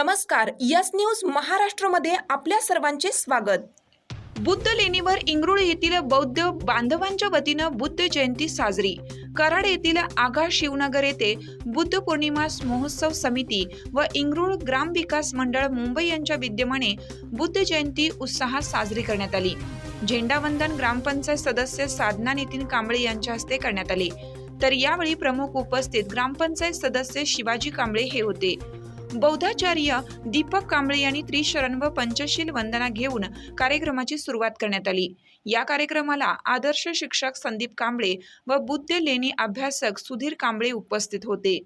नमस्कार yes news महाराष्ट्रमध्ये आपल्या सर्वांचे स्वागत. बुद्ध लेणीवर इंगरुळ येथील बौद्ध बांधवांच्या वतीनं बुद्ध जयंती साजरी. कराड येथील आगा शिवनगर येथे बुद्ध पौर्णिमा महोत्सव समिती व इंगरुळ ग्राम विकास मंडळ मुंबई यांच्या विद्यमाने बुद्ध जयंती उत्साहात साजरी करण्यात आली. झेंडावंदन ग्रामपंचायत सदस्य साधना नितीन कांबळे यांच्या हस्ते करण्यात आले. तर यावेळी प्रमुख उपस्थित ग्रामपंचायत सदस्य शिवाजी कांबळे हे होते. बौद्धाचार्य दीपक कांबळे यांनी त्रिशरण व पंचशील वंदना घेऊन कार्यक्रमाची सुरुवात करण्यात आली. या कार्यक्रमाला आदर्श शिक्षक संदीप कांबळे व बुद्ध लेणी अभ्यासक सुधीर कांबळे उपस्थित होते.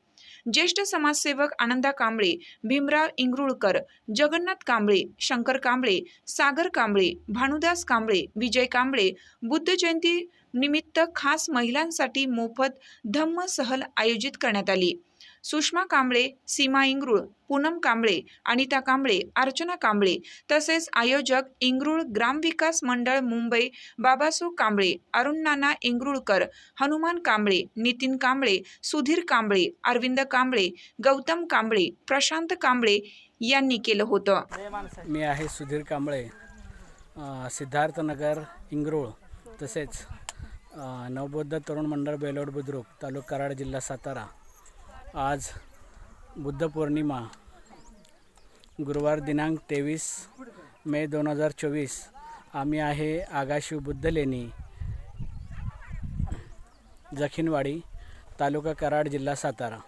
ज्येष्ठ समाजसेवक आनंदा कांबळे भीमराव इंगरुळकर जगन्नाथ कांबळे शंकर कांबळे सागर कांबळे भानुदास कांबळे विजय कांबळे बुद्ध जयंती निमित्त खास महिलांसाठी मोफत धम्म सहल आयोजित करण्यात आली. सुषमा कांबळे सीमा इंगरुळ पूनम कांबळे अनिता कांबळे अर्चना कांबळे तसेच आयोजक इंगरुळ ग्रामविकास मंडळ मुंबई बाबासू कांबळे अरुण नाना इंगरुळकर हनुमान कांबळे नितीन कांबळे सुधीर कांबळे अरविंद कांबळे गौतम कांबळे प्रशांत कांबळे यांनी केलं होतं. मी आहे सुधीर कांबळे सिद्धार्थनगर इंगरुळ तसेच नवबौद्ध तरुण मंडळ बेलोड बुद्रुक तालुका कराड जिल्हा सातारा. आज बुद्ध पौर्णिमा गुरुवार दिनांक तेवीस मे दोन हजार चोवीस. आम्ही आहे आगाशिव बुद्ध लेणी जखीनवाडी तालुका कराड जिल्हा सातारा.